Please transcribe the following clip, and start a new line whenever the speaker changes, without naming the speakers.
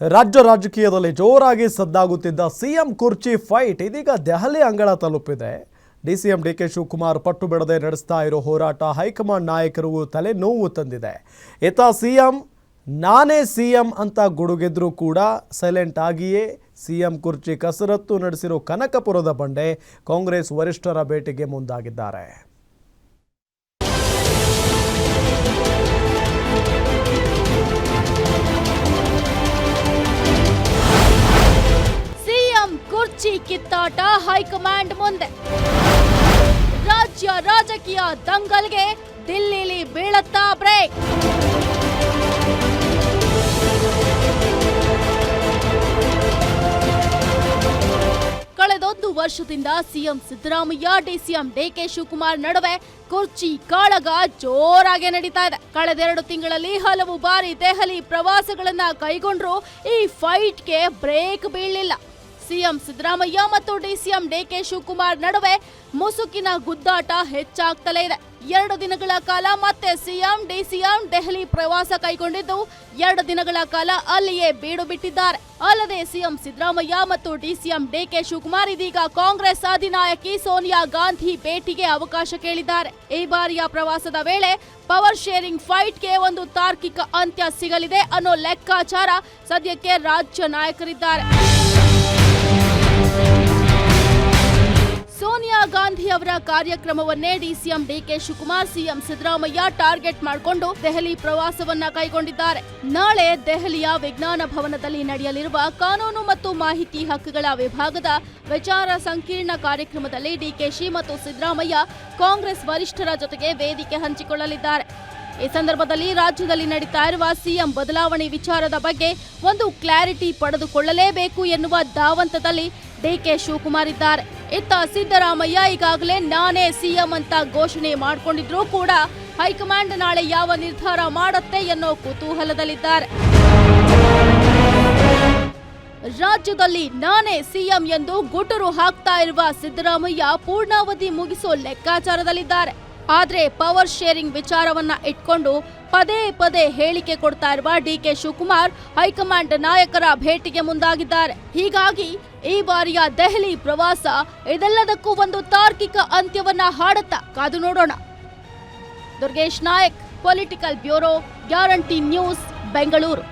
ರಾಜ್ಯ ರಾಜಕೀಯದಲ್ಲಿ ಜೋರಾಗಿ ಸದ್ದಾಗುತ್ತಿದ್ದ ಸಿಎಂ ಕುರ್ಚಿ ಫೈಟ್ ಇದೀಗ ದೆಹಲಿ ಅಂಗಳ ತಲುಪಿದೆ. D DCM D K Shivakumar ಪಟ್ಟು ಬಿಡದೆ ನಡೆಸ್ತಾ ಇರೋ ಹೋರಾಟ ಹೈಕಮಾಂಡ್ ನಾಯಕರು ತಲೆನೋವು ತಂದಿದೆ. ಇತ ಸಿಎಂ, ನಾನೇ ಸಿಎಂ ಅಂತ ಗುಡುಗೆದ್ರೂ ಕೂಡ ಸೈಲೆಂಟ್ ಆಗಿಯೇ ಸಿಎಂ ಕುರ್ಚಿ ಕಸರತ್ತು ನಡೆಸಿರೋ ಕನಕಪುರದ ಬಂಡೆ ಕಾಂಗ್ರೆಸ್ ವರಿಷ್ಠರ ಭೇಟಿಗೆ ಮುಂದಾಗಿದ್ದಾರೆ.
ಕುರ್ಚಿ ಕಿತ್ತಾಟ ಹೈಕಮಾಂಡ್ ಮುಂದೆ. ರಾಜ್ಯ ರಾಜಕೀಯ ದಂಗಲ್ಗೆ ದಿಲ್ಲಿಲಿ ಬೀಳತ್ತಾ ಬ್ರೇಕ್. ಕಳೆದೊಂದು ವರ್ಷದಿಂದ CM Siddaramaiah, DCM DK Shivakumar ನಡುವೆ ಕುರ್ಚಿ ಕಾಳಗ ಜೋರಾಗಿ ನಡೀತಾ ಇದೆ. ಕಳೆದೆರಡು ತಿಂಗಳಲ್ಲಿ ಹಲವು ಬಾರಿ ದೆಹಲಿ ಪ್ರವಾಸಗಳನ್ನ ಕೈಗೊಂಡ್ರು ಈ ಫೈಟ್ಗೆ ಬ್ರೇಕ್ ಬೀಳಲಿಲ್ಲ. ಸಿಎಂ ಸಿದ್ದರಾಮಯ್ಯ ಮತ್ತು ಡಿಸಿಎಂ ಡಿಕೆ ಶಿವಕುಮಾರ್ ನಡುವೆ ಮುಸುಕಿನ ಗುದ್ದಾಟ ಹೆಚ್ಚಾಗ್ತಲೇ ಇದೆ. ಎರಡು ದಿನಗಳ ಕಾಲ ಮತ್ತೆ ಸಿಎಂ, ಡಿಸಿಎಂ ದೆಹಲಿ ಪ್ರವಾಸ ಕೈಗೊಂಡಿದ್ದು ಎರಡು ದಿನಗಳ ಕಾಲ ಅಲ್ಲಿಯೇ ಬೀಡು ಬಿಟ್ಟಿದ್ದಾರೆ. ಅಲ್ಲದೆ ಸಿಎಂ ಸಿದ್ದರಾಮಯ್ಯ ಮತ್ತು ಡಿಸಿಎಂ ಡಿಕೆ ಶಿವಕುಮಾರ್ ಇದೀಗ ಕಾಂಗ್ರೆಸ್ ಅಧಿನಾಯಕಿ ಸೋನಿಯಾ ಗಾಂಧಿ ಭೇಟಿಗೆ ಅವಕಾಶ ಕೇಳಿದ್ದಾರೆ. ಈ ಬಾರಿಯ ಪ್ರವಾಸದ ವೇಳೆ ಪವರ್ ಶೇರಿಂಗ್ ಫೈಟ್ಗೆ ಒಂದು ತಾರ್ಕಿಕ ಅಂತ್ಯ ಸಿಗಲಿದೆ ಅನ್ನೋ ಲೆಕ್ಕಾಚಾರ ಸದ್ಯಕ್ಕೆ ರಾಜ್ಯ ನಾಯಕರಿದ್ದಾರೆ. ಅವರ ಕಾರ್ಯಕ್ರಮವನ್ನೇ DCM DK Shivakumar, CM Siddaramaiah target ಮಾಡಿಕೊಂಡು ದೆಹಲಿ ಪ್ರವಾಸವನ್ನ ಕೈಗೊಂಡಿದ್ದಾರೆ. ನಾಳೆ ದೆಹಲಿಯ ವಿಜ್ಞಾನ ಭವನದಲ್ಲಿ ನಡೆಯಲಿರುವ ಕಾನೂನು ಮತ್ತು ಮಾಹಿತಿ ಹಕ್ಕುಗಳ ವಿಭಾಗದ ವಿಚಾರ ಸಂಕೀರ್ಣ ಕಾರ್ಯಕ್ರಮದಲ್ಲಿ ಡಿಕೆಶಿ ಮತ್ತು ಸಿದ್ದರಾಮಯ್ಯ ಕಾಂಗ್ರೆಸ್ ವರಿಷ್ಠರ ಜೊತೆಗೆ ವೇದಿಕೆ ಹಂಚಿಕೊಳ್ಳಲಿದ್ದಾರೆ. ಈ ಸಂದರ್ಭದಲ್ಲಿ ರಾಜ್ಯದಲ್ಲಿ ನಡೀತಾ ಇರುವ ಸಿಎಂ ಬದಲಾವಣೆ ವಿಚಾರದ ಬಗ್ಗೆ ಒಂದು ಕ್ಲಾರಿಟಿ ಪಡೆದುಕೊಳ್ಳಲೇಬೇಕು ಎನ್ನುವ ಧಾವಂತದಲ್ಲಿ ಡಿಕೆ ಶಿವಕುಮಾರ್ ಇದ್ದಾರೆ. ಇತ್ತ ಸಿದ್ದರಾಮಯ್ಯ ಈಗಾಗಲೇ ನಾನೇ ಸಿಎಂ ಅಂತ ಘೋಷಣೆ ಮಾಡಿಕೊಂಡಿದ್ರು ಕೂಡ ಹೈಕಮಾಂಡ್ ನಾಳೆ ಯಾವ ನಿರ್ಧಾರ ಮಾಡುತ್ತೆ ಎನ್ನೋ ಕುತೂಹಲದಲ್ಲಿದ್ದಾರೆ. ರಾಜ್ಯದಲ್ಲಿ ನಾನೇ ಸಿಎಂ ಎಂದು ಗುಟರು ಹಾಕ್ತಾ ಇರುವ ಸಿದ್ದರಾಮಯ್ಯ ಪೂರ್ಣಾವಧಿ ಮುಗಿಸೋ ಲೆಕ್ಕಾಚಾರದಲ್ಲಿದ್ದಾರೆ. ಆದ್ರೆ ಪವರ್ ಶೇರಿಂಗ್ ವಿಚಾರವನ್ನ ಇಟ್ಕೊಂಡು ಪದೇ ಪದೇ ಹೇಳಿಕೆ ಕೊಡ್ತಾ ಇರುವ ಡಿ ಕೆ ಶಿವಕುಮಾರ್ ಹೈಕಮಾಂಡ್ ನಾಯಕರ ಭೇಟಿಗೆ ಮುಂದಾಗಿದ್ದಾರೆ. ಹೀಗಾಗಿ ಈ ಬಾರಿಯ ದೆಹಲಿ ಪ್ರವಾಸ ಇದೆಲ್ಲದಕ್ಕೂ ಒಂದು ತಾರ್ಕಿಕ ಅಂತ್ಯವನ್ನ ಹಾಡುತ್ತಾ ಕಾದು ನೋಡೋಣ. Durgesh Nayak political bureau guarantee news Bengaluru